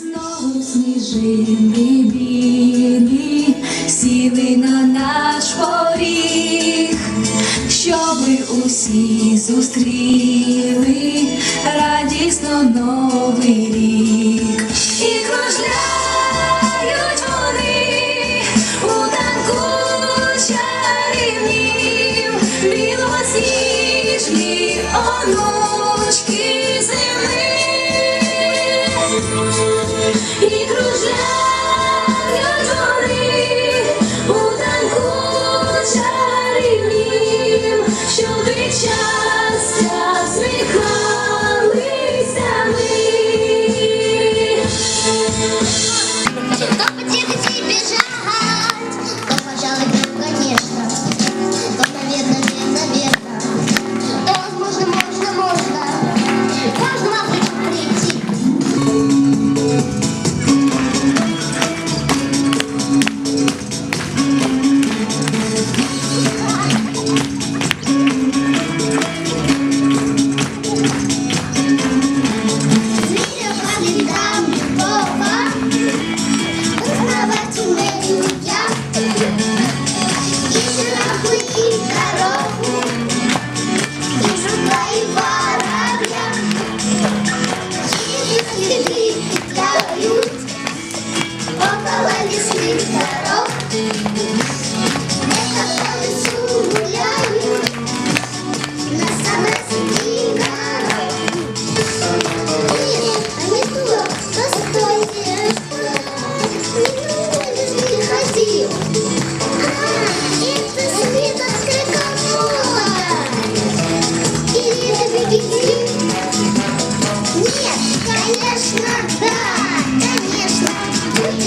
Знову сніжинки білі сіли на наш поріг, щоби усі зустріли радісно новий рік. І кружляють вони у танку чарівнім, білого сніжні оно.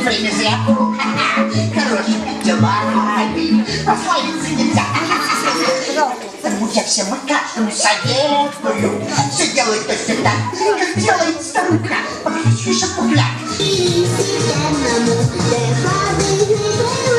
время зря. Хорошими делами прославиться нельзя. Поэтому я всем и каждому советую все делать точно так, как делает старуха. Подожди, шапуля. И сиянному, где ходы,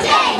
One.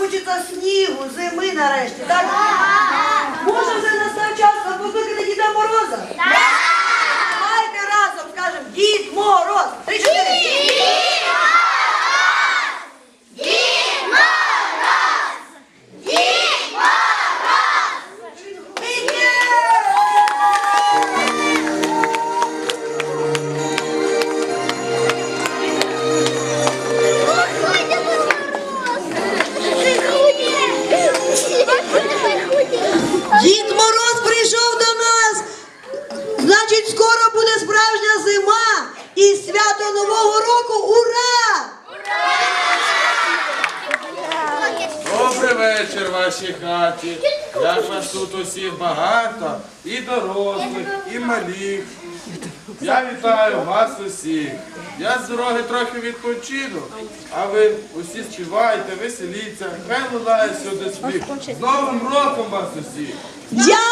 хочеться снігу, зими нарешті, так? Може вже настав час покликати Діда Мороза? Так! Давайте разом скажемо Дід Мороз! Три-чотири! Як вас тут усіх багато, і дорослих, і малих. Я вітаю вас усіх. Я з дороги трохи відпочину, а ви усі співайте, веселіться, хай лунає сюди сміх. З Новим роком вас усіх! Дякую!